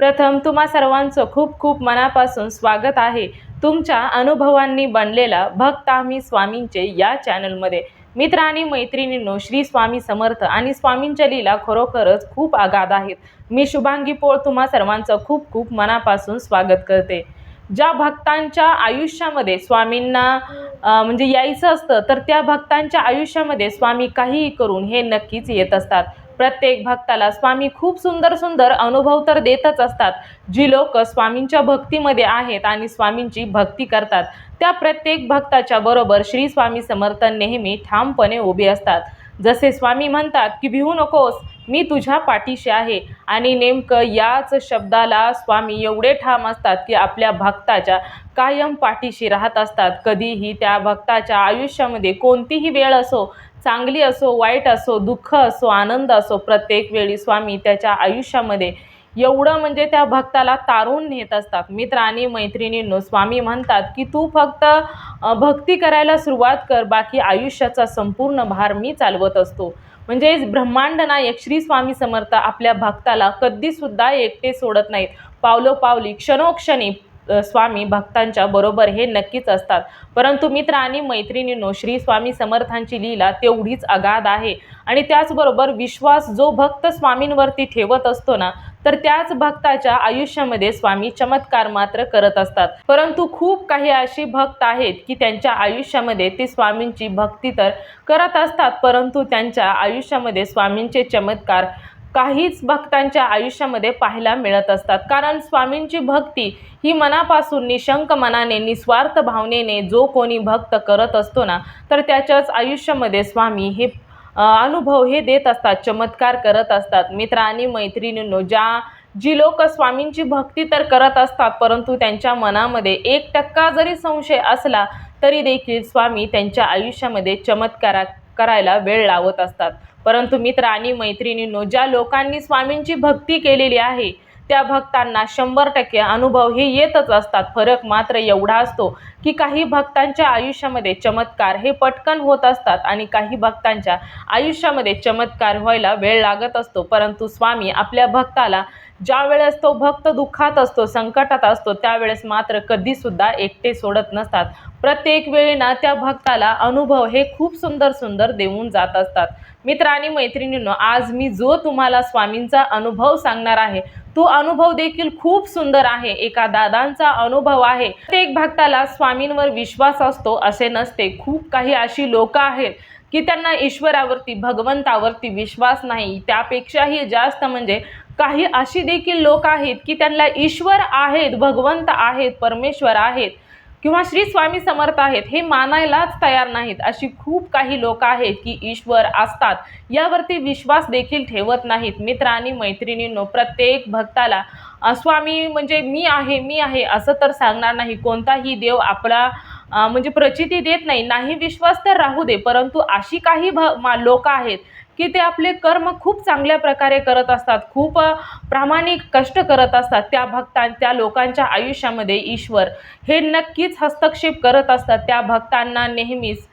प्रथम तुम्हा सर्वांचं खूप खूप मनापासून स्वागत आहे. तुमच्या अनुभवांनी बनलेला भक्त आम्ही स्वामींचे या चॅनलमध्ये. मित्र आणि मैत्रिणींनो श्री स्वामी समर्थ आणि स्वामींच्या लीला खरोखरच खूप आगाध आहेत. मी शुभांगी पोळ तुम्हा सर्वांचं खूप खूप मनापासून स्वागत करते. ज्या भक्तांच्या आयुष्यामध्ये स्वामींना म्हणजे यायचं असतं तर त्या भक्तांच्या आयुष्यामध्ये स्वामी काहीही करून हे नक्कीच येत असतात. प्रत्येक भक्ताला स्वामी खूप सुंदर सुंदर अनुभव तर देतच असतात. जी लोक स्वामींच्या भक्तीमध्ये आहेत आणि स्वामींची भक्ती करतात त्या प्रत्येक भक्ताच्या बरोबर श्री स्वामी समर्थ नेहमी ठामपणे उभे असतात. जसे स्वामी म्हणतात की भिवू नकोस मी तुझ्या पाठीशी आहे. आणि नेमकं याच शब्दाला स्वामी एवढे ठाम असतात की आपल्या भक्ताच्या कायम पाठीशी राहत असतात. कधीही त्या भक्ताच्या आयुष्यामध्ये कोणतीही वेळ असो चांगली असो वाईट असो दुःख असो आनंद असो प्रत्येक वेळी स्वामी त्याच्या आयुष्यामध्ये एवढं म्हणजे त्या भक्ताला तारून नेत असतात. मित्र आणि मैत्रिणींनो स्वामी म्हणतात की तू फक्त भक्ती करायला सुरुवात कर बाकी आयुष्याचा संपूर्ण भार मी चालवत असतो. म्हणजे ब्रह्मांड नायक श्री स्वामी समर्थ आपल्या भक्ताला कधीसुद्धा एकटे सोडत नाहीत. पावलोपावली क्षणोक्षणी स्वामी भक्तांच्या बरोबर हे नक्कीच असतात. परंतु मित्र आणि मैत्रिणींनो श्री स्वामी समर्थांची लीला तेवढीच अगाध आहे. आणि त्याचबरोबर विश्वास जो भक्त स्वामींवरती ठेवत असतो ना तर त्याच भक्ताच्या आयुष्यामध्ये स्वामी चमत्कार मात्र करत असतात. परंतु खूप काही अशी भक्त आहेत की त्यांच्या आयुष्यामध्ये ते स्वामींची भक्ती तर करत असतात परंतु त्यांच्या आयुष्यामध्ये स्वामींचे चमत्कार काहीच भक्तांच्या आयुष्यामध्ये पाहायला मिळत असतात. कारण स्वामींची भक्ती ही मनापासून निशंक मनाने निस्वार्थ भावनेने जो कोणी भक्त करत असतो ना तर त्याच्याच आयुष्यामध्ये स्वामी हे अनुभव हे देत असतात चमत्कार करत असतात. मित्र आणि मैत्रिणींनो ज्या जी लोक स्वामींची भक्ती तर करत असतात परंतु त्यांच्या मनामध्ये एक टक्का जरी संशय असला तरी देखील स्वामी त्यांच्या आयुष्यामध्ये चमत्कारा करायला वेळ लावत असतात. परंतु मित्र आणि मैत्रिणींनो ज्या लोकांनी स्वामींची भक्ती केलेली आहे त्या भक्तांना शंभर टक्के अनुभव हे येतच असतात. फरक मात्र एवढा असतो की काही भक्तांच्या आयुष्यामध्ये चमत्कार हे पटकन होत असतात आणि काही भक्तांच्या आयुष्यामध्ये चमत्कार व्हायला वेळ लागत असतो. परंतु स्वामी आपल्या भक्ताला ज्या वेळेस तो भक्त दुःखात असतो संकटात असतो त्यावेळेस मात्र कधीसुद्धा एकटे सोडत नसतात. प्रत्येक वेळी ना त्या भक्ताला अनुभव हे खूप सुंदर सुंदर देऊन जात असतात. मित्र आणि मैत्रिणींनो आज मी जो तुम्हाला स्वामींचा अनुभव सांगणार आहे तो अनुभव देखील खूप सुंदर आहे. एका दादांचा अनुभव आहे. प्रत्येक भक्ताला स्वामींवर विश्वास असतो असे नसते. खूप काही अशी लोक आहेत की त्यांना ईश्वरावरती भगवंतावरती विश्वास नाही. त्यापेक्षाही जास्त म्हणजे काही अशी देखील लोक आहेत की त्यांना ईश्वर आहेत भगवंत आहेत परमेश्वर आहेत. किंवा श्री स्वामी समर्थ आहेत हे मानायलाच तयार नाहीत. अशी खूप काही लोक आहेत की ईश्वर असतात. यावरती विश्वास देखील ठेवत नाहीत. मित्र आणि मैत्रिणींनो प्रत्येक भक्ताला स्वामी म्हणजे मी आहे मी आहे असं तर सांगणार नाही. कोणताही देव आपला म्हणजे प्रचिती देत नाही. नाही विश्वास तर राहू दे. परंतु अशी काही भ मा लोक आहेत की ते आपले कर्म खूप चांगल्या प्रकारे करत असतात खूप प्रामाणिक कष्ट करत असतात त्या भक्तां त्या लोकांच्या आयुष्यामध्ये ईश्वर. हे नक्कीच हस्तक्षेप करत असतात त्या भक्तांना नेहमीच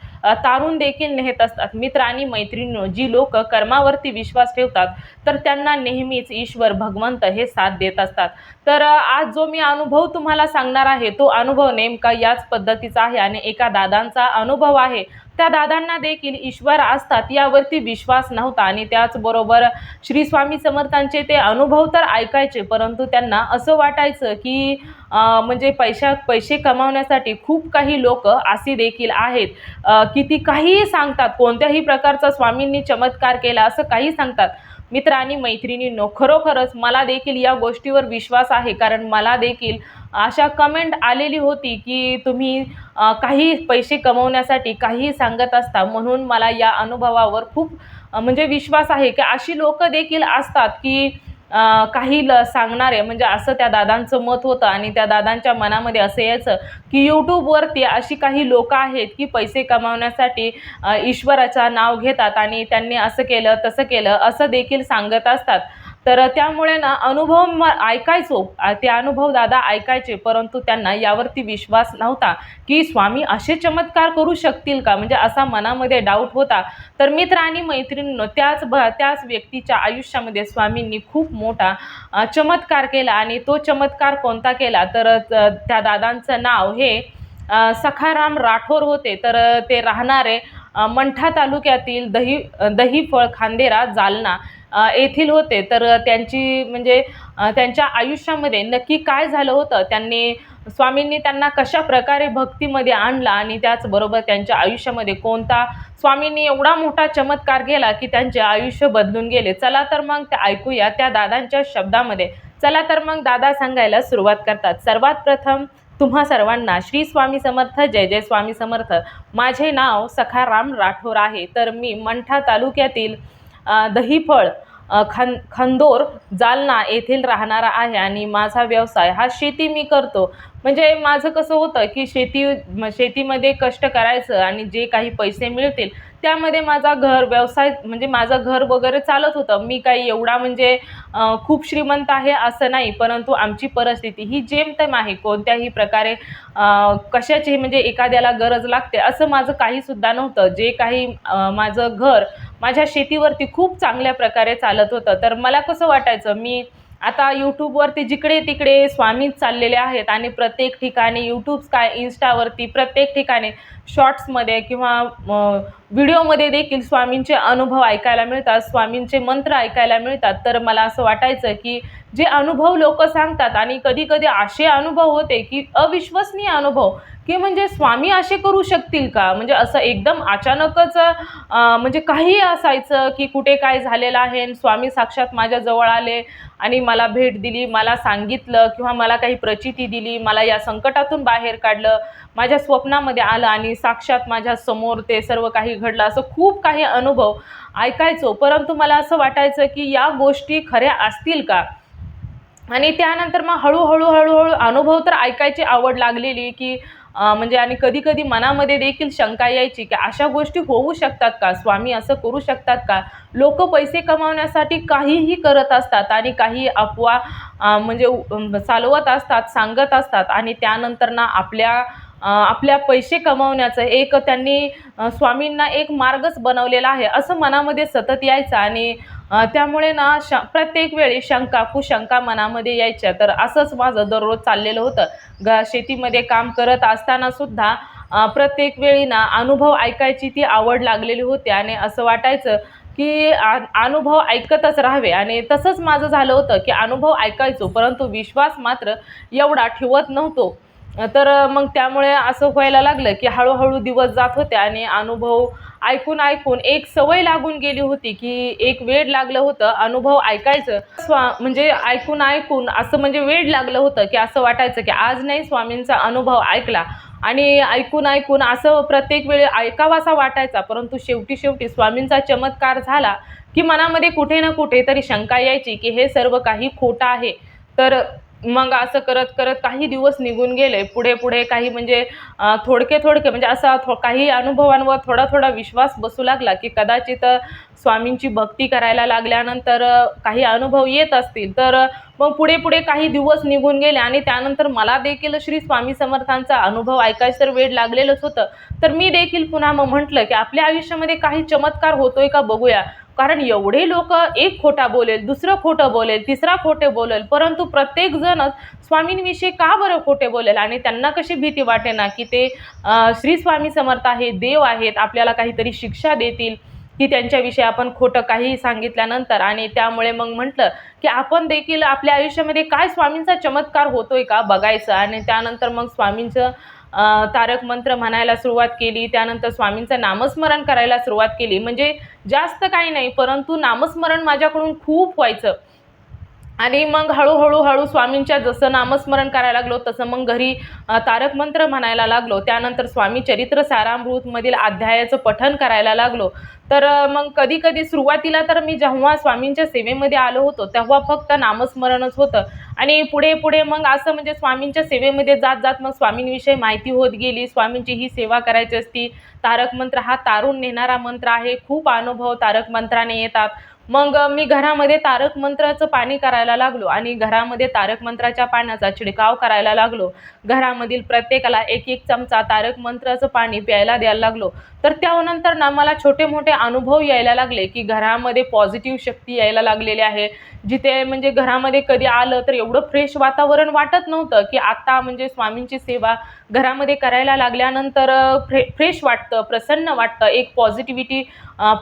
तारून देखील नेत असतात. मित्र आणि मैत्रिणी जी लोक कर्मावरती विश्वास ठेवतात तर त्यांना नेहमीच ईश्वर भगवंत हे साथ देत असतात. तर आज जो मी अनुभव तुम्हाला सांगणार आहे तो अनुभव नेमका याच पद्धतीचा आहे आणि एका दादांचा अनुभव आहे. त्या दादांना देखील ईश्वर असतात यावरती विश्वास नव्हता आणि त्याचबरोबर श्री स्वामी समर्थांचे ते अनुभव तर ऐकायचे परंतु त्यांना असं वाटायचं की म्हणजे पैशा पैसे कमावण्यासाठी खूप काही लोक अशी देखील आहेत. की ती काहीही सांगतात कोणत्याही प्रकारचा स्वामींनी चमत्कार केला असं काही सांगतात. मित्र आणि मैत्रिणींनो खरोखरच मला देखील या गोष्टीवर विश्वास आहे. कारण मला देखील अशा कमेंट आलेली होती की तुम्ही काही पैसे कमवण्यासाठी काहीही सांगत असता. म्हणून मला या अनुभवावर खूप म्हणजे विश्वास आहे की अशी लोक देखील असतात की काही ल सांगणारे म्हणजे असं त्या दादांचं मत होतं आणि त्या दादांच्या मनामध्ये असं यायचं की यूट्यूबवरती अशी काही लोकं आहेत की पैसे कमावण्यासाठी अं, ईश्वराचं नाव घेतात आणि त्यांनी असं केलं तसं केलं असं देखील सांगत असतात. तर त्यामुळे ना अनुभव म ऐकायचो. ते अनुभव दादा ऐकायचे परंतु त्यांना यावरती विश्वास नव्हता की स्वामी असे चमत्कार करू शकतील का? म्हणजे असा मनामध्ये डाऊट होता. तर मित्र आणि मैत्रिणींनो त्याच ब त्याच व्यक्तीच्या आयुष्यामध्ये स्वामींनी खूप मोठा चमत्कार केला आणि तो चमत्कार कोणता केला? तर त्या दादांचं नाव हे सखाराम राठोर होते. तर ते राहणारे मंठा तालुक्यातील दही दहीफळ खांदेरा जालना येथील होते. तर त्यांची म्हणजे त्यांच्या आयुष्यामध्ये नक्की काय झालं होतं? त्यांनी स्वामींनी त्यांना कशा प्रकारे भक्तीमध्ये आणला आणि त्याचबरोबर त्यांच्या आयुष्यामध्ये कोणता स्वामींनी एवढा मोठा चमत्कार केला की त्यांचे आयुष्य बदलून गेले. चला तर मग ते ऐकूया त्या दादांच्या शब्दामध्ये. चला तर मग दादा सांगायला सुरुवात करतात. सर्वात प्रथम तुम्हा सर्वांना श्री स्वामी समर्थ जय जय स्वामी समर्थ. माझे नाव सखाराम राठोर आहे. तर मी मंठा तालुक्यातील दहीफळ खन खं खंदोर जालना येथील राहणारा आहे आणि माझा व्यवसाय हा शेती मी करतो. म्हणजे माझं कसं होतं की शेती शेतीमध्ये कष्ट करायचं आणि जे काही पैसे मिळतील त्यामध्ये माझा घर व्यवसाय म्हणजे माझं घर वगैरे चालत होतं. मी काही एवढा म्हणजे खूप श्रीमंत आहे असं नाही परंतु आमची परिस्थिती ही जेमतेम आहे. कोणत्याही प्रकारे कशाची म्हणजे एखाद्याला गरज लागते असं माझं काहीसुद्धा नव्हतं. जे काही माझं घर माझ्या शेतीवरती खूप चांगल्या प्रकारे चालत होतं. तर मला कसं वाटायचं मी आता यूट्यूबवरती जिकडे तिकडे स्वामीच चाललेले आहेत आणि प्रत्येक ठिकाणी यूट्यूब काय इन्स्टावरती प्रत्येक ठिकाणी शॉर्ट्समध्ये किंवा व्हिडिओमध्ये देखील स्वामींचे अनुभव ऐकायला मिळतात स्वामींचे मंत्र ऐकायला मिळतात. तर मला असं वाटायचं की जे अनुभव लोक सांगतात आणि कधी कधी असे अनुभव होते की अविश्वसनीय अनुभव की म्हणजे स्वामी असे करू शकतील का? म्हणजे असं एकदम अचानकच म्हणजे काहीही असायचं की कुठे काय झालेलं आहे स्वामी साक्षात माझ्याजवळ आले आणि मला भेट दिली मला सांगितलं किंवा मला काही प्रचिती दिली मला या संकटातून बाहेर काढलं माझ्या स्वप्नामध्ये आलं आणि साक्षात माझ्यासमोर ते सर्व काही घडलं. असं खूप काही अनुभव ऐकायचो. परंतु मला असं वाटायचं की या गोष्टी खऱ्या असतील का? आणि त्यानंतर मग हळूहळू हळूहळू अनुभव तर ऐकायची आवड लागलेली की म्हणजे आणि कधी कधी मनामध्ये देखील शंका यायची की अशा गोष्टी होऊ शकतात का? स्वामी असं करू शकतात का? लोक पैसे कमावण्यासाठी काहीही करत असतात आणि काही अफवा म्हणजे चालवत असतात सांगत असतात आणि त्यानंतर ना आपल्या आपल्या पैसे कमावण्याचं एक त्यांनी स्वामींना एक मार्गच बनवलेला आहे असं मनामध्ये सतत यायचं आणि त्यामुळे ना श प्रत्येक वेळी शंका कुशंका मनामध्ये यायच्या. तर असंच माझं दररोज चाललेलं होतं. ग शेतीमध्ये काम करत असताना सुद्धा प्रत्येक वेळी ना अनुभव ऐकायची ती आवड लागलेली होती आणि असं वाटायचं की आ अनुभव ऐकतच राहावे. आणि तसंच माझं झालं होतं की अनुभव ऐकायचो परंतु विश्वास मात्र एवढा ठेवत नव्हतो. तर मग त्यामुळे असं व्हायला लागलं की हळूहळू दिवस जात होते आणि अनुभव ऐकून ऐकून एक सवय लागून गेली होती की एक वेड लागलं होतं अनुभव ऐकायचं. स्वा म्हणजे ऐकून ऐकून असं म्हणजे वेड लागलं होतं की असं वाटायचं की आज नाही स्वामींचा अनुभव ऐकला. आणि ऐकून ऐकून असं प्रत्येक वेळी ऐकावासा वाटायचा परंतु शेवटी शेवटी स्वामींचा चमत्कार झाला की मनामध्ये कुठे ना कुठे तरी शंका यायची की हे सर्व काही खोटं आहे. तर मग असं करत करत काही दिवस निघून गेले. पुढे पुढे काही म्हणजे थोडके थोडके म्हणजे असा थो काही अनुभवांवर थोडा थोडा विश्वास बसू लागला की कदाचित स्वामींची भक्ती करायला लागल्यानंतर काही अनुभव येत असतील तर मग पुढे पुढे काही दिवस निघून गेले आणि त्यानंतर मला देखील श्री स्वामी समर्थांचा अनुभव ऐकायचं तर वेळ लागलेलंच होतं. तर मी देखील पुन्हा मग म्हटलं की आपल्या आयुष्यामध्ये काही चमत्कार होतोय का बघूया. कारण एवढे लोक एक खोटा बोलेल दुसरं खोटं बोलेल तिसरा खोटे बोलेल परंतु प्रत्येक जणच स्वामींविषयी का बरं खोटे बोलेल? आणि त्यांना कशी भीती वाटेना की ते श्री स्वामी समर्थ आहे देव आहेत आपल्याला काहीतरी शिक्षा देतील? की त्यांच्याविषयी आपण खोटं काही सांगितल्यानंतर आणि त्यामुळे मग म्हटलं की आपण देखील आपल्या आयुष्यामध्ये काय स्वामींचा चमत्कार होतोय का बघायचं? आणि त्यानंतर मग स्वामींचं तारक मंत्र म्हणायला सुरुवात केली. त्यानंतर स्वामींचं नामस्मरण करायला सुरुवात केली. म्हणजे जास्त काही नाही परंतु नामस्मरण माझ्याकडून खूप व्हायचं. आणि मग हळूहळू हळू स्वामींच्या जसं नामस्मरण करायला लागलो तसं मग घरी तारक मंत्र म्हणायला लागलो. त्यानंतर स्वामी चरित्र सारामृतमधील अध्यायाचं पठन करायला लागलो. तर मग कधी कधी सुरुवातीला तर मी जेव्हा स्वामींच्या सेवेमध्ये आलो होतो तेव्हा फक्त नामस्मरणच होतं. आणि पुढे पुढे मग असं म्हणजे स्वामींच्या सेवेमध्ये जात जात मग स्वामींविषयी माहिती होत गेली स्वामींची ही सेवा करायची असती. तारक मंत्र हा तारून नेणारा मंत्र आहे. खूप अनुभव तारक मंत्राने येतात. मग मी घरामध्ये तारक मंत्राचं पाणी करायला लागलो आणि घरामध्ये तारक मंत्राच्या पाण्याचा छिडकाव करायला लागलो. घरामधील प्रत्येकाला एक एक चमचा तारक मंत्राचं पाणी प्यायला द्यायला लागलो. तर त्यानंतर ना मला छोटे मोठे अनुभव यायला लागले की घरामध्ये पॉझिटिव्ह शक्ती यायला लागलेली आहे. जिथे म्हणजे घरामध्ये कधी आलं तर एवढं फ्रेश वातावरण वाटत नव्हतं की आता म्हणजे स्वामींची सेवा घरामध्ये करायला लागल्यानंतर फ्रे फ्रेश वाटतं प्रसन्न वाटतं एक पॉझिटिव्हिटी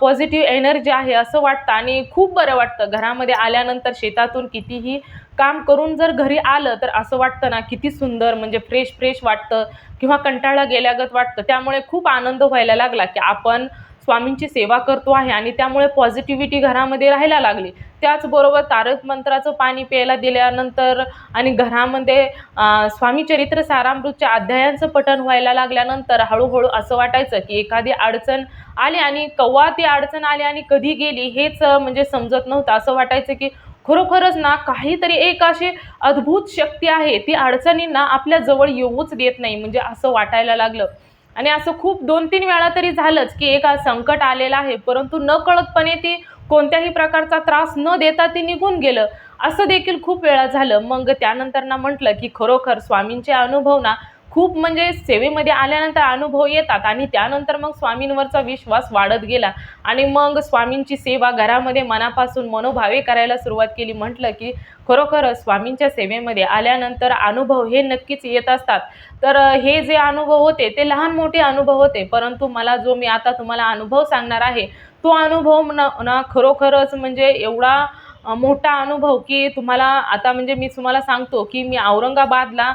पॉझिटिव्ह एनर्जी आहे असं वाटतं आणि खूप बरं वाटतं. घरामध्ये आल्यानंतर शेतातून कितीही काम करून जर घरी आलं तर असं वाटतं ना किती सुंदर म्हणजे फ्रेश फ्रेश वाटतं किंवा कंटाळा गेल्यागत वाटतं. त्यामुळे खूप आनंद व्हायला लागला की आपण स्वामींची सेवा करतो आहे आणि त्यामुळे पॉझिटिव्हिटी घरामध्ये राहायला लागली. त्याचबरोबर तारक मंत्राचं पाणी प्यायला दिल्यानंतर आणि घरामध्ये स्वामीचरित्र स्वामी चरित्र सारामृतच्या अध्यायांचं पठण व्हायला लागल्यानंतर हळूहळू असं वाटायचं की एखादी अडचण आली आणि केव्हा ती अडचण आली आणि कधी गेली हेच म्हणजे समजत नव्हतं. असं वाटायचं की खरोखरच ना काहीतरी एक अशी अद्भुत शक्ती आहे. ती अडचणींना आपल्या जवळ येऊच देत नाही. म्हणजे असं वाटायला लागलं. आणि असं खूप दोन तीन वेळा तरी झालंच की एक संकट आलेलं आहे परंतु न कळतपणे ती कोणत्याही प्रकारचा त्रास न देता ते निघून गेलं. असं देखील खूप वेळा झालं. मग त्यानंतर ना म्हटलं की खरोखर स्वामींचे अनुभव ना खूप म्हणजे सेवेमध्ये आल्यानंतर अनुभव येतात आणि त्यानंतर मग स्वामींवरचा विश्वास वाढत गेला. आणि मग स्वामींची सेवा घरामध्ये मनापासून मनोभावे करायला सुरुवात केली. म्हटलं की खरोखरच स्वामींच्या सेवेमध्ये आल्यानंतर अनुभव हे नक्कीच येत असतात. तर हे जे अनुभव होते ते लहान मोठे अनुभव होते. परंतु मला जो मी आता तुम्हाला अनुभव सांगणार आहे तो अनुभव न ना खरोखरच म्हणजे एवढा मोठा अनुभव की तुम्हाला आता म्हणजे मी तुम्हाला सांगतो की मी औरंगाबादला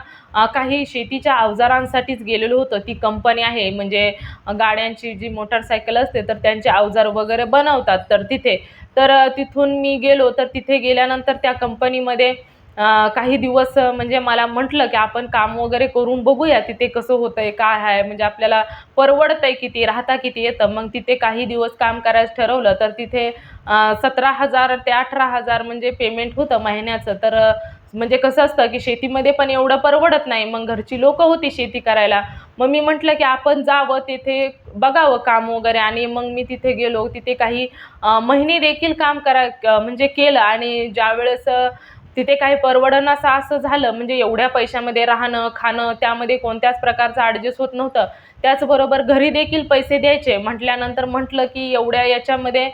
काही शेतीच्या अवजारांसाठीच गेलेलो होतो. ती कंपनी आहे म्हणजे गाड्यांची जी मोटरसायकल असते तर त्यांचे अवजार वगैरे बनवतात तर तिथे. तर तिथून मी गेलो तर तिथे गेल्यानंतर त्या कंपनीमध्ये काही दिवस म्हणजे मला म्हटलं की आपण काम वगैरे करून बघूया तिथे कसं होतं आहे काय आहे म्हणजे आपल्याला परवडतं आहे किती राहता किती येतं. मग तिथे काही दिवस काम करायचं ठरवलं तर तिथे सतरा हजार ते अठरा हजार म्हणजे पेमेंट होतं महिन्याचं. तर म्हणजे कसं असतं की शेतीमध्ये पण एवढं परवडत नाही. मग घरची लोकं होती शेती करायला. मग मी म्हटलं की आपण जावं तिथे बघावं काम वगैरे आणि मग मी तिथे गेलो. तिथे काही महिने देखील काम करा म्हणजे केलं आणि ज्यावेळेस तिथे काही परवडणं असं असं झालं. म्हणजे एवढ्या पैशामध्ये राहणं खाणं त्यामध्ये कोणत्याच प्रकारचं ॲडजस्ट होत नव्हतं. त्याचबरोबर घरी देखील पैसे द्यायचे. म्हटल्यानंतर म्हटलं की एवढ्या याच्यामध्ये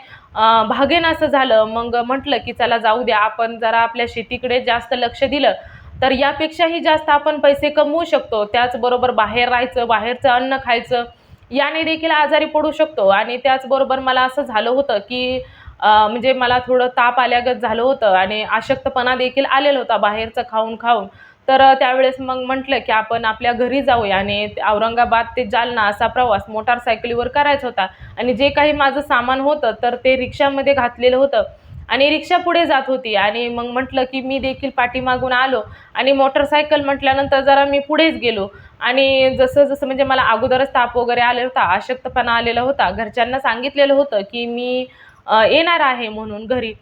भागेन असं झालं. मग म्हटलं की चला जाऊ द्या. आपण जरा आपल्या शेतीकडे जास्त लक्ष दिलं तर यापेक्षाही जास्त आपण पैसे कमवू शकतो. त्याचबरोबर बाहेर राहायचं बाहेरचं अन्न खायचं याने देखील आजारी पडू शकतो. आणि त्याचबरोबर मला असं झालं होतं की म्हणजे मला थोडं ताप आल्यागत झालं होतं आणि अशक्तपणा देखील आलेला होता बाहेरचं खाऊन खाऊन. तर त्यावेळेस मग म्हटलं की आपण आपल्या घरी जाऊया आणि औरंगाबाद ते जालना असा प्रवास मोटारसायकलीवर करायचा होता. आणि जे काही माझं सामान होतं तर ते रिक्षामध्ये घातलेलं होतं. आणि रिक्षा पुढे जात होती आणि मग म्हटलं की मी देखील पाठीमागून आलो आणि मोटरसायकल म्हटल्यानंतर जरा मी पुढेच गेलो. आणि जसं जसं म्हणजे मला अगोदरच ताप वगैरे आलेला होता अशक्तपणा आलेला होता घरच्यांना सांगितलेलं होतं की मी येणार आहे म्हणून घरी.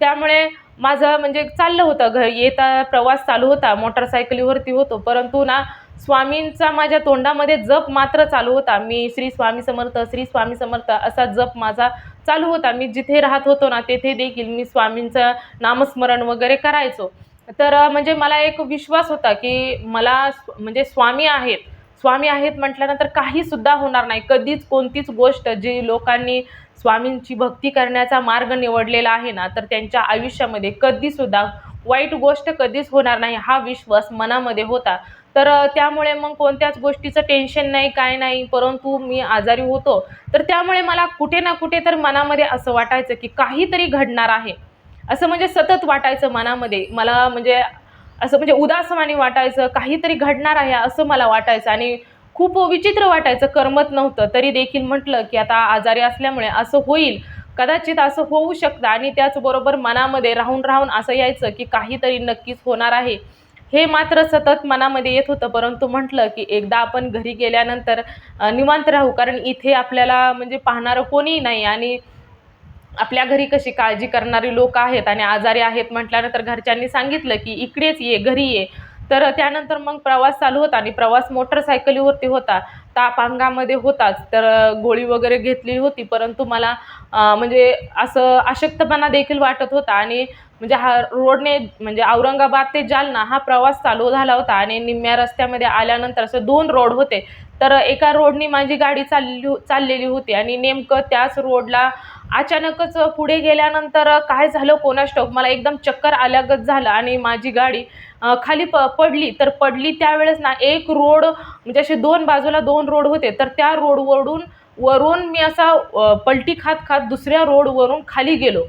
त्यामुळे माझं म्हणजे चाललं होतं घ येता प्रवास चालू होता मोटरसायकलीवरती होतो. परंतु ना स्वामींचा माझ्या तोंडामध्ये जप मात्र चालू होता. मी श्री स्वामी समर्थ श्री स्वामी समर्थ असा जप माझा चालू होता. मी जिथे राहत होतो ना तेथे देखील मी स्वामींचं नामस्मरण वगैरे करायचो. तर म्हणजे मला एक विश्वास होता की मला म्हणजे स्वामी आहेत. स्वामी आहेत म्हटल्यानंतर काहीसुद्धा होणार नाही. कधीच कोणतीच गोष्ट जी लोकांनी स्वामींची भक्ती करण्याचा मार्ग निवडलेला आहे ना तर त्यांच्या आयुष्यामध्ये कधीसुद्धा वाईट गोष्ट कधीच होणार नाही हा विश्वास मनामध्ये होता. तर त्यामुळे मग कोणत्याच गोष्टीचं टेन्शन नाही काय नाही परंतु मी आजारी होतो. तर त्यामुळे मला कुठे ना कुठे तर मनामध्ये असं वाटायचं की काहीतरी घडणार आहे. असं म्हणजे सतत वाटायचं मनामध्ये. मला म्हणजे असं म्हणजे उदासवाणी वाटायचं काहीतरी घडणार आहे असं मला वाटायचं. आणि खूप विचित्र वाटायचं करमत नव्हतं. तरी देखील म्हटलं की आता आजारी असल्यामुळे असं होईल. कदाचित असं होऊ शकतं आणि त्याचबरोबर मनामध्ये राहून राहून असं यायचं की काहीतरी नक्कीच होणार आहे. हे मात्र सतत मनामध्ये येत होतं परंतु म्हटलं की एकदा आपण घरी गेल्यानंतर निवांत राहू. कारण इथे आपल्याला म्हणजे पाहणारं कोणीही नाही आणि आपल्या घरी कशी काळजी करणारी लोक आहेत आणि आजारी आहेत म्हटल्यानंतर घरच्यांनी सांगितलं की इकडेच ये घरी ये. तर त्यानंतर मग प्रवास चालू होता आणि प्रवास मोटरसायकलीवरती होता. ताप अंगामध्ये होताच. तर गोळी वगैरे घेतली होती. परंतु मला म्हणजे असं अशक्तपणा देखील वाटत होता आणि म्हणजे हा रोडने म्हणजे औरंगाबाद ते जालना हा प्रवास चालू झाला होता आणि निम्म्या रस्त्यामध्ये आल्यानंतर असं दोन रोड होते. तर एका रोडनी माझी गाडी चालली चाललेली होती आणि नेमकं त्याच रोडला अचानकच पुढे गेल्यानंतर काय झालं कोणास ठाऊक मला एकदम चक्कर आल्यागत झालं आणि माझी गाडी खाली प पडली. तर पडली त्यावेळेस ना एक रोड म्हणजे असे दोन बाजूला दोन रोड होते. तर त्या रोडवरून वरून मी असा पलटी खात खात दुसऱ्या रोडवरून खाली गेलो.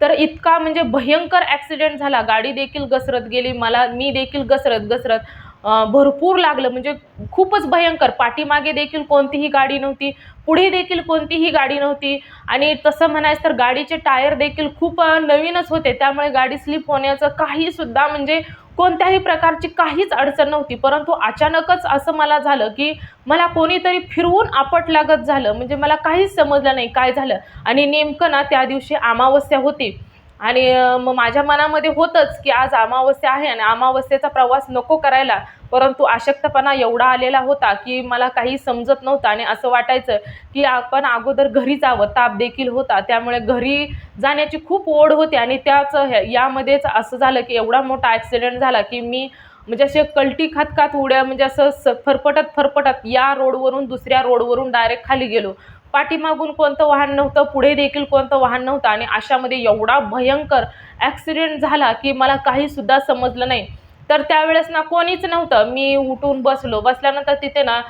तर इतका म्हणजे भयंकर ॲक्सिडेंट झाला. गाडी देखील घसरत गेली. मला मी देखील घसरत घसरत भरपूर लागलं. म्हणजे खूपच भयंकर. पाठीमागे देखील कोणतीही गाडी नव्हती. पुढे देखील कोणतीही गाडी नव्हती. आणि तसं म्हणायचं तर गाडीचे टायर देखील खूप नवीनच होते. त्यामुळे गाडी स्लिप होण्याचं काही सुद्धा म्हणजे कोणत्याही प्रकारची काहीच अडचण नव्हती. परंतु अचानकच असं मला झालं की मला कोणीतरी फिरवून आपट लागत झालं. म्हणजे मला काहीच समजलं नाही काय झालं. आणि नेमकं ना त्या दिवशी अमावस्या होती. आणि मग माझ्या मनामध्ये होतंच की आज अमावस्या आहे आणि अमावस्येचा प्रवास नको करायला. परंतु अशक्तपणा एवढा आलेला होता की मला काही समजत नव्हतं आणि असं वाटायचं की आपण अगोदर घरी जावं ताप देखील होता. त्यामुळे घरी जाण्याची खूप ओढ होती आणि त्याच यामध्येच असं झालं की एवढा मोठा ॲक्सिडेंट झाला की मी म्हणजे असे कलटी खात खात उड्या म्हणजे असं स फरफटत फरफटत या रोडवरून दुसऱ्या रोडवरून डायरेक्ट खाली गेलो. पाठीमागून कोणतं वाहन नव्हतं पुढे देखील कोणतं वाहन नव्हतं आणि अशामध्ये एवढा भयंकर ॲक्सिडेंट झाला की मला काहीसुद्धा समजलं नाही. तर त्यावेळेस ना कोणीच नव्हतं. मी उठून बसलो. बसल्यानंतर तिथे ना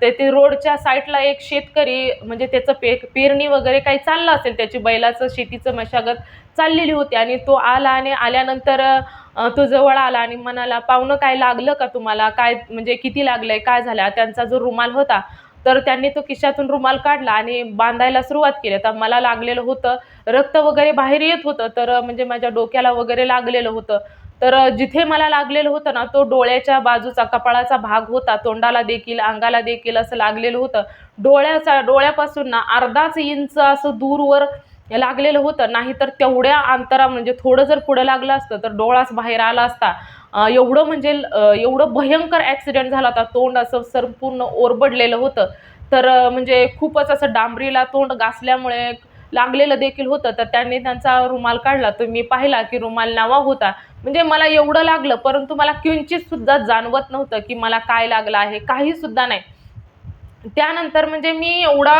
तेथे रोडच्या साईडला एक शेतकरी म्हणजे त्याचं पे पेरणी वगैरे काही चाललं असेल त्याची बैलाचं शेतीचं मशागत चाललेली होती आणि तो आला आणि आल्यानंतर तो जवळ आला आणि म्हणाला पाहुणं काय लागलं का तुम्हाला? काय म्हणजे किती लागलं आहे काय झालं? त्यांचा जो रुमाल होता तर त्यांनी तो खिशातून रुमाल काढला आणि बांधायला सुरुवात केली. तर मला लागलेलं होतं रक्त वगैरे बाहेर येत होतं तर म्हणजे माझ्या डोक्याला वगैरे लागलेलं होतं. तर जिथे मला लागलेलं होतं ना तो डोळ्याच्या बाजूचा कपाळाचा भाग होता तोंडाला देखील अंगाला देखील असं लागलेलं होतं. डोळ्याचा डोळ्यापासून ना अर्धाच इंच असं दूरवर लागलेलं होतं. नाहीतर तेवढ्या अंतरा म्हणजे थोडं जर पुढं लागलं असतं तर डोळाच बाहेर आला असता. एवढं म्हणजे एवढं भयंकर ॲक्सिडेंट झाला होता. तोंड असं संपूर्ण ओरबडलेलं होतं. तर म्हणजे खूपच असं डांबरीला तोंड घासल्यामुळे लागलेलं देखील होतं. तर त्यांनी त्यांचा रुमाल काढला. तर मी पाहिला की रुमाल नावा होता. म्हणजे मला एवढं लागलं परंतु मला किंचित सुद्धा जाणवत नव्हतं की मला काय लागलं आहे. काही सुद्धा नाही. त्यानंतर म्हणजे मी एवढा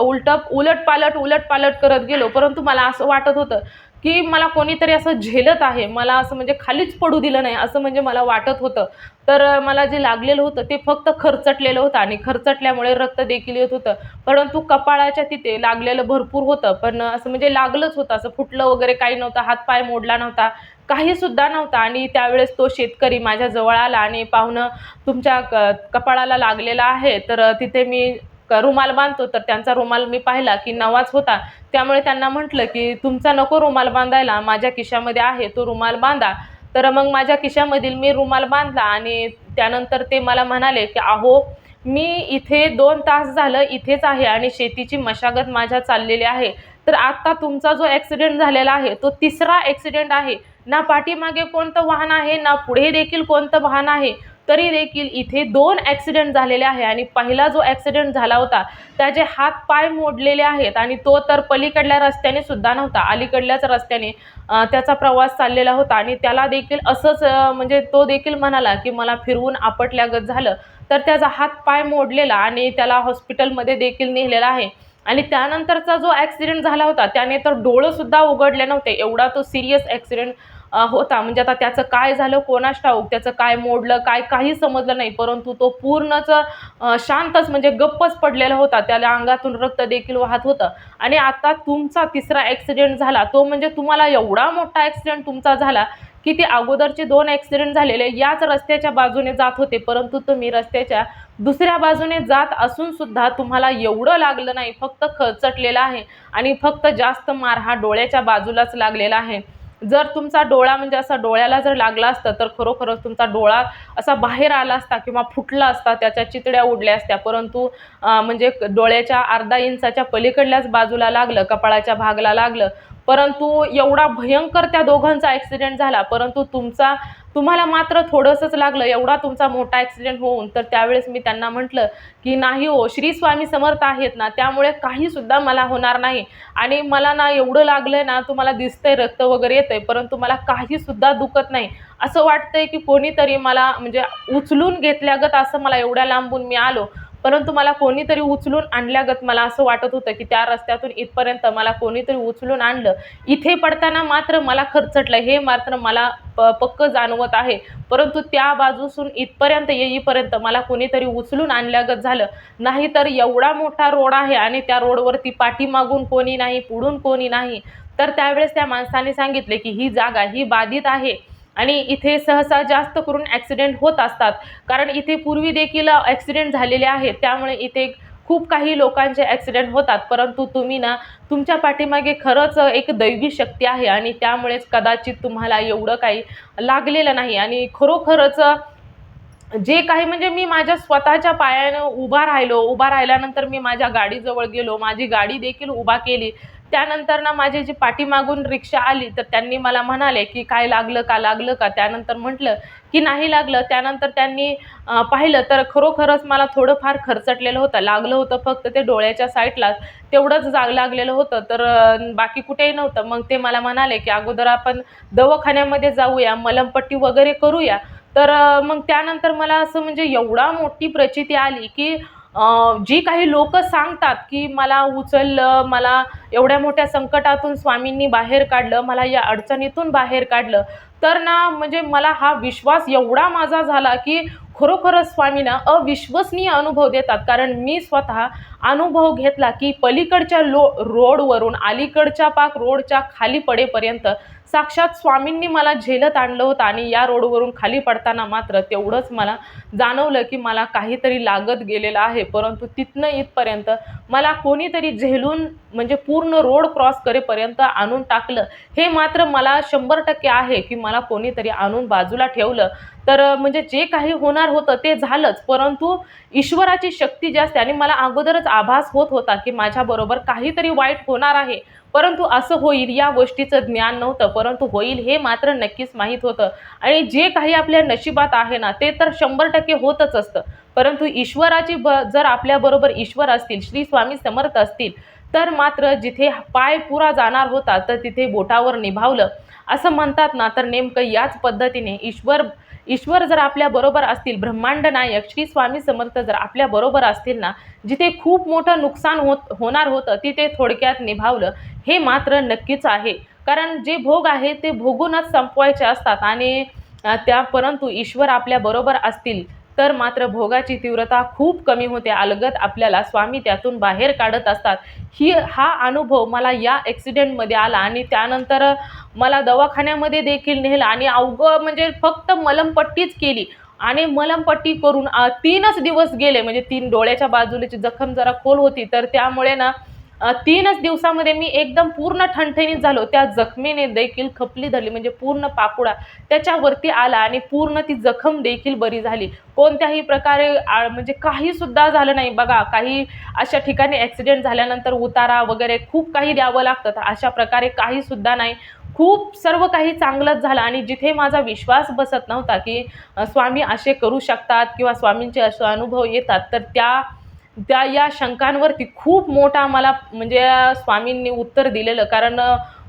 उलट उलटपालट उलटपालट करत गेलो. परंतु मला असं वाटत होतं की मला कोणीतरी असं झेलत आहे. मला असं म्हणजे खालीच पडू दिलं नाही असं म्हणजे मला वाटत होतं. तर मला जे लागलेलं होतं ते फक्त खरचटलेलं होतं आणि खरचटल्यामुळे रक्त देखील येत होतं. परंतु कपाळाच्या तिथे लागलेलं भरपूर होतं. पण असं म्हणजे लागलंच होतं. असं फुटलं वगैरे काही नव्हतं. हातपाय मोडला नव्हता. काही सुद्धा नव्हता. आणि त्यावेळेस तो शेतकरी माझ्याजवळ आला आणि पाहुणं तुमच्या क कपाळाला लागलेला आहे तर तिथे मी क रुमाल बांधतो तर त्यांचा रुमाल मी पाहिला की नवाच होता. त्यामुळे त्यांना म्हटलं की तुमचा नको रुमाल बांधायला माझ्या खिशामध्ये आहे तो रुमाल बांधा. तर मग माझ्या खिशामधील मी रुमाल बांधला आणि त्यानंतर ते मला म्हणाले की अहो मी इथे दोन तास झालं इथेच आहे आणि शेतीची मशागत माझ्या चाललेली आहे. तर आत्ता तुमचा जो ॲक्सिडेंट झालेला आहे तो तिसरा ॲक्सिडेंट आहे. ना पाठीमागे कोणतं वाहन आहे ना पुढे देखील कोणतं वाहन आहे तरी देखील इथे दोन ॲक्सिडेंट झालेले आहे आणि पहिला जो ॲक्सिडेंट झाला होता त्याचे हात पाय मोडलेले आहेत आणि तो तर पलीकडल्या रस्त्याने सुद्धा नव्हता अलीकडल्याच रस्त्याने त्याचा प्रवास चाललेला होता आणि त्याला देखील असंच म्हणजे तो देखील म्हणाला की मला फिरवून आपटल्यागत झालं. तर त्याचा हात पाय मोडलेला आणि त्याला हॉस्पिटलमध्ये देखील नेलेला आहे. आणि त्यानंतरचा जो ॲक्सिडेंट झाला होता त्याने तर डोळंसुद्धा उघडले नव्हते एवढा तो सिरियस ॲक्सिडेंट होता. म्हणजे आता त्याचं काय झालं कोणास ठाऊक? त्याचं काय मोडलं काय काही समजलं नाही. परंतु तो पूर्णच शांतच म्हणजे गप्पच पडलेला होता. त्याला अंगातून रक्त देखील वाहत होतं. आणि आता तुमचा तिसरा ॲक्सिडेंट झाला. तो म्हणजे तुम्हाला एवढा मोठा ॲक्सिडेंट तुमचा झाला की ते अगोदरचे दोन ॲक्सिडेंट झालेले याच रस्त्याच्या बाजूने जात होते. परंतु तुम्ही रस्त्याच्या दुसऱ्या बाजूने जात असून सुद्धा तुम्हाला एवढं लागलं नाही. फक्त खचटलेलं आहे. आणि फक्त जास्त मार हा डोळ्याच्या बाजूलाच लागलेला आहे. जर तुमचा डोळा म्हणजे असा डोळ्याला जर लागला असतं तर खरोखरच तुमचा डोळा असा बाहेर आला असता किंवा फुटला असता त्याच्या चितड्या उडल्या असत्या. परंतु म्हणजे डोळ्याच्या अर्धा इंचाच्या पलीकडल्याच बाजूला लागलं कपाळाच्या भागला लागलं. परंतु एवढा भयंकर त्या दोघांचा ॲक्सिडेंट झाला. परंतु तुमचा तुम्हाला मात्र थोडंसंच लागलं. एवढा तुमचा मोठा ॲक्सिडेंट होऊन तर त्यावेळेस मी त्यांना म्हटलं की नाही हो श्री स्वामी समर्थ आहेत ना त्यामुळे काहीसुद्धा मला होणार नाही. आणि मला ना एवढं लागलं आहे ना तुम्हाला दिसतंय रक्त वगैरे येतंय परंतु मला काहीसुद्धा दुखत नाही. असं वाटतंय की कोणीतरी मला म्हणजे उचलून घेतल्यागत असं मला एवढ्या लांबून मी आलो. परंतु मला कोणीतरी उचलून आणल्यागत मला असं वाटत होतं की त्या रस्त्यातून इथपर्यंत मला कोणीतरी उचलून आणलं. इथे पडताना मात्र मला खरचटलं. हे मात्र मला प पक्क जाणवत आहे. परंतु त्या बाजूसून इथपर्यंत येईपर्यंत मला कोणीतरी उचलून आणल्यागत झालं. नाहीतर एवढा मोठा रोड आहे आणि त्या रोडवरती पाठीमागून कोणी नाही पुढून कोणी नाही. तर त्यावेळेस त्या माणसाने सांगितले की ही जागा ही बाधित आहे. आणि इथे सहसा जास्त करून ॲक्सिडेंट होत असतात. कारण इथे पूर्वी देखील ॲक्सिडेंट झालेले आहेत त्यामुळे इथे खूप काही लोकांचे ॲक्सिडेंट होतात. परंतु तुम्ही ना तुमच्या पाठीमागे खरंच एक दैवी शक्ती आहे आणि त्यामुळेच कदाचित तुम्हाला एवढं काही लागलेलं नाही. आणि खरोखरच जे काही म्हणजे मी माझ्या स्वतःच्या पायानं उभा राहिलो उभा राहिल्यानंतर मी माझ्या गाडीजवळ गेलो माझी गाडी देखील उभा केली त्यानंतर ना माझी जी पाठीमागून रिक्षा आली तर त्यांनी मला म्हणाले की काय लागलं का लागलं का? त्यानंतर म्हटलं की नाही लागलं. त्यानंतर त्यांनी पाहिलं तर खरोखरच मला थोडंफार खरचटलेलं होतं. लागलं होतं फक्त ते डोळ्याच्या साईडला. तेवढंच जाग लागलेलं होतं तर बाकी कुठेही नव्हतं. मग ते मला म्हणाले की अगोदर आपण दवाखान्यामध्ये जाऊया मलमपट्टी वगैरे करूया. तर मग त्यानंतर मला असं म्हणजे एवढा मोठी प्रचिती आली की जी काही लोक सांगतात की मला उचललं मला एवढ्या मोठ्या संकटातून स्वामींनी बाहेर काढलं मला या अडचणीतून बाहेर काढलं तर ना म्हणजे मला हा विश्वास एवढा माझा झाला की खरोखरच स्वामींना अविश्वसनीय अनुभव देतात. कारण मी स्वतः अनुभव घेतला की पलीकडच्या लो रोडवरून अलीकडच्या पाक रोडच्या खाली पडेपर्यंत साक्षात स्वामींनी मला झेलत आणलं होतं आणि या रोडवरून खाली पडताना मात्र तेवढंच मला जाणवलं की मला काहीतरी लागत गेलेलं आहे. परंतु तिथनं इथपर्यंत मला कोणीतरी झेलून म्हणजे पूर्ण रोड क्रॉस करेपर्यंत आणून टाकलं. हे मात्र मला शंभर टक्के आहे की मला कोणीतरी आणून बाजूला ठेवलं. तर म्हणजे जे काही होणार होतं ते झालंच. परंतु ईश्वराची शक्ती जास्त आणि मला अगोदरच आभास होत होता की माझ्याबरोबर काहीतरी वाईट होणार आहे. परंतु असं होईल या गोष्टीचं ज्ञान नव्हतं. परंतु होईल हे मात्र नक्कीच माहीत होतं. आणि जे काही आपल्या नशिबात आहे ना ते तर शंभर टक्के होतच असतं. परंतु ईश्वराची ब जर आपल्याबरोबर ईश्वर असतील श्री स्वामी समर्थ असतील तर मात्र जिथे पाय पुरा जाणार होता तर तिथे बोटावर निभावलं. असं म्हणतात ना तर नेमकं याच पद्धतीने ईश्वर ईश्वर जर आपल्या बरोबर असतील ब्रह्मांड नायक श्री स्वामी समर्थ जर आपल्या बरोबर असतील ना जिथे खूप मोठं नुकसान होत होणार होतं तिथे थोडक्यात निभावलं हे मात्र नक्कीच आहे. कारण जे भोग आहे ते भोगूनच संपवायचे असतात आणि त्या परंतु ईश्वर आपल्या बरोबर असतील तर मात्र भोगाची तीव्रता खूप कमी होते. अलगत आपल्याला स्वामी त्यातून बाहेर काढत असतात. ही हा अनुभव मला या ॲक्सिडेंटमध्ये आला आणि त्यानंतर मला दवाखान्यामध्ये देखील नेलं आणि अवघं म्हणजे फक्त मलमपट्टीच केली. आणि मलमपट्टी करून तीनच दिवस गेले. म्हणजे तीन डोळ्याच्या बाजूची जखम जरा खोल होती. तर त्यामुळे ना तीनच दिवसामध्ये मी एकदम पूर्ण ठणठणीत झालो. त्या जखमेने देखील खपली धरली. म्हणजे पूर्ण पापुडा त्याच्यावरती आला आणि पूर्ण ती जखम देखील बरी झाली. कोणत्याही प्रकारे आ, म्हणजे काही सुद्धा झालं नाही. बघा काही अशा ठिकाणी ॲक्सिडेंट झाल्यानंतर उतारा वगैरे खूप काही द्यावं लागतं. तर अशा प्रकारे काही सुद्धा नाही. खूप सर्व काही चांगलंच झालं आणि जिथे माझा विश्वास बसत नव्हता की स्वामी असे करू शकतात किंवा स्वामींचे असे अनुभव येतात तर त्या त्या या शंकांवरती खूप मोठा मला म्हणजे स्वामींनी उत्तर दिलेलं. कारण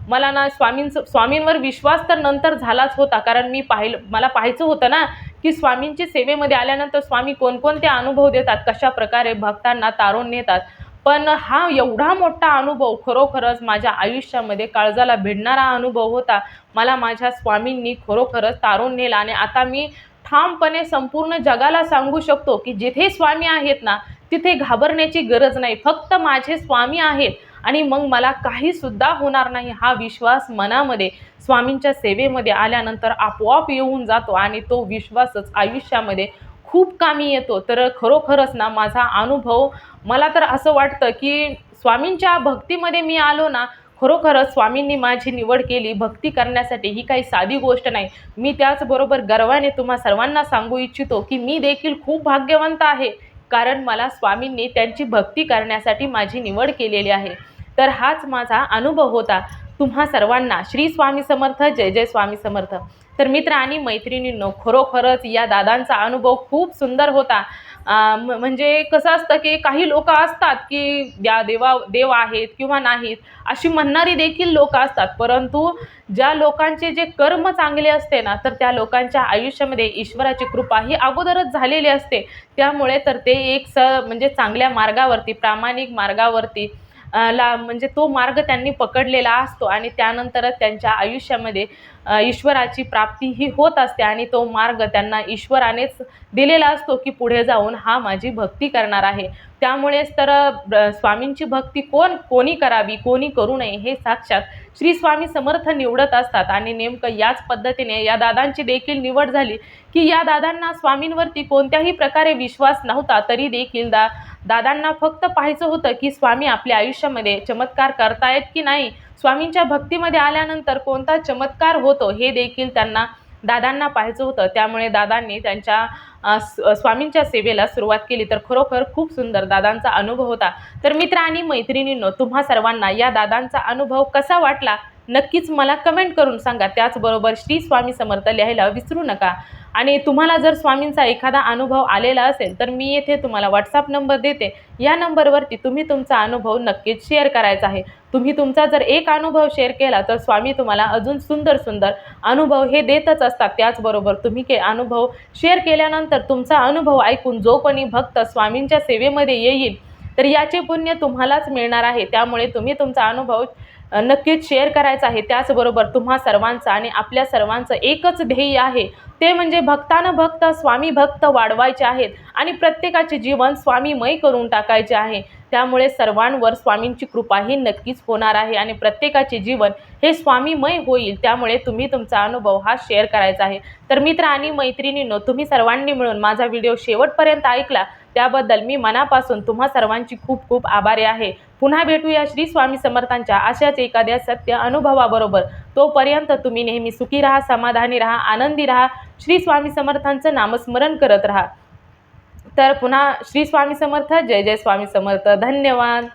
मला ना स्वामींचं स्वामींवर विश्वास तर नंतर झालाच होता. कारण मी पाहिलं मला पाहायचं होतं ना की स्वामींची सेवेमध्ये आल्यानंतर स्वामी कोणकोणते अनुभव देतात कशा प्रकारे भक्तांना तारून नेतात. पण हा एवढा मोठा अनुभव खरोखरच माझ्या आयुष्यामध्ये काळजाला भिडणारा अनुभव होता. मला माझ्या स्वामींनी खरोखरच तारून नेला. आणि आता मी ठामपणे संपूर्ण जगाला सांगू शकतो की जिथे स्वामी आहेत ना तिथे घाबरण्याची गरज नाही. फक्त माझे स्वामी आहेत आणि मग मला काहीसुद्धा होणार नाही हा विश्वास मनामध्ये स्वामींच्या सेवेमध्ये आल्यानंतर आपोआप येऊन जातो आणि तो विश्वासच आयुष्यामध्ये खूप कामी येतो. तर खरोखरच ना माझा अनुभव मला तर असं वाटतं की स्वामींच्या भक्तीमध्ये मी आलो ना खरोखरच स्वामींनी माझी निवड केली. भक्ती करण्यासाठी ही काही साधी गोष्ट नाही. मी त्याचबरोबर गर्वाने तुम्हा सर्वांना सांगू इच्छितो की मी देखील खूप भाग्यवंत आहे. कारण मला स्वामींनी त्यांची भक्ती करण्यासाठी माझी निवड केलेली आहे. तर हाच माझा अनुभव होता. तुम्हा सर्वांना श्री स्वामी समर्थ जय जय स्वामी समर्थ. तर मित्र आणि मैत्रिणींनो खरोखरच या दादांचा अनुभव खूप सुंदर होता. म- म्हणजे कसं असतं की काही लोक असतात की द्या देवा देव आहेत किंवा नाहीत अशी म्हणणारी देखील लोक असतात. परंतु ज्या लोकांचे जे कर्म चांगले असते ना तर त्या लोकांच्या आयुष्यामध्ये ईश्वराची कृपा ही अगोदरच झालेली असते. त्यामुळे तर ते एक स म्हणजे चांगल्या मार्गावरती प्रामाणिक मार्गावरती ला म्हणजे तो मार्ग त्यांनी पकडलेला असतो आणि त्यानंतरच त्यांच्या आयुष्यामध्ये ईश्वराची प्राप्ती ही होत असते आणि तो मार्ग त्यांना ईश्वरानेच दिलेला असतो की पुढे जाऊन हा माझी भक्ती करणार आहे. त्यामुळेच तर स्वामींची भक्ती कोण कोणी करावी कोणी करू नये हे साक्षात श्री स्वामी समर्थ निवडत असतात. आणि नेमकं याच पद्धतीने या दादांची देखील निवड झाली की या दादांना स्वामींवरती कोणत्याही प्रकारे विश्वास नव्हता तरी देखील दा दादांना फक्त पाहायचं होतं की स्वामी आपल्या आयुष्यामध्ये चमत्कार करतायत की नाही. स्वामींच्या भक्तीमध्ये आल्यानंतर कोणता चमत्कार होतो हे देखील त्यांना दादांना पाहायचं होतं त्यामुळे दादांनी त्यांच्या स्वामींच्या सेवेला सुरुवात केली. तर खरोखर खूप सुंदर दादांचा अनुभव होता. तर मित्र आणि मैत्रिणींनो तुम्हा सर्वांना या दादांचा अनुभव कसा वाटला? नक्कीच मला कमेंट करून सांगा. त्याचबरोबर श्री स्वामी समर्थ लिहायला विसरू नका. आणि तुम्हाला जर स्वामींचा एखादा अनुभव आलेला असेल तर मी येथे तुम्हाला व्हॉट्सअप नंबर देते. या नंबरवरती तुम्ही तुमचा अनुभव नक्कीच शेअर करायचा आहे. तुम्ही तुमचा जर एक अनुभव शेअर केला तर स्वामी तुम्हाला अजून सुंदर सुंदर अनुभव हे देतच असतात. त्याचबरोबर तुम्ही के अनुभव शेअर केल्यानंतर तुमचा अनुभव ऐकून जो कोणी भक्त स्वामींच्या सेवेमध्ये येईल तर याचे पुण्य तुम्हालाच मिळणार आहे. त्यामुळे तुम्ही तुमचा अनुभव नक्कीच शेअर करायचा आहे. त्याचबरोबर तुम्हा सर्वांचं आणि आपल्या सर्वांचं एकच ध्येय आहे. ते म्हणजे भक्तानं भक्त स्वामी भक्त वाढवायचे आहेत आणि प्रत्येकाचे जीवन स्वामीमय करून टाकायचे आहे. त्यामुळे सर्वांवर स्वामींची कृपा ही नक्कीच होणार आहे आणि प्रत्येकाचे जीवन हे स्वामीमय होईल त्यामुळे तुम्ही तुमचा अनुभव हा शेअर करायचा आहे. तर मित्र आणि मैत्रिणींनो तुम्ही सर्वांनी मिळून माझा व्हिडिओ शेवटपर्यंत ऐकला त्याबद्दल मी मनापासून तुम्हा सर्वांची खूप खूप आभारी आहे. पुन्हा भेटूया श्री स्वामी समर्थांच्या अशाच एखाद्या सत्य अनुभवाबरोबर. तोपर्यंत तुम्ही नेहमी सुखी राहा समाधानी राहा आनंदी राहा. श्री स्वामी समर्थांचं नामस्मरण करत राहा. तर पुन्हा श्री स्वामी समर्थ जय जय स्वामी समर्थ. धन्यवाद.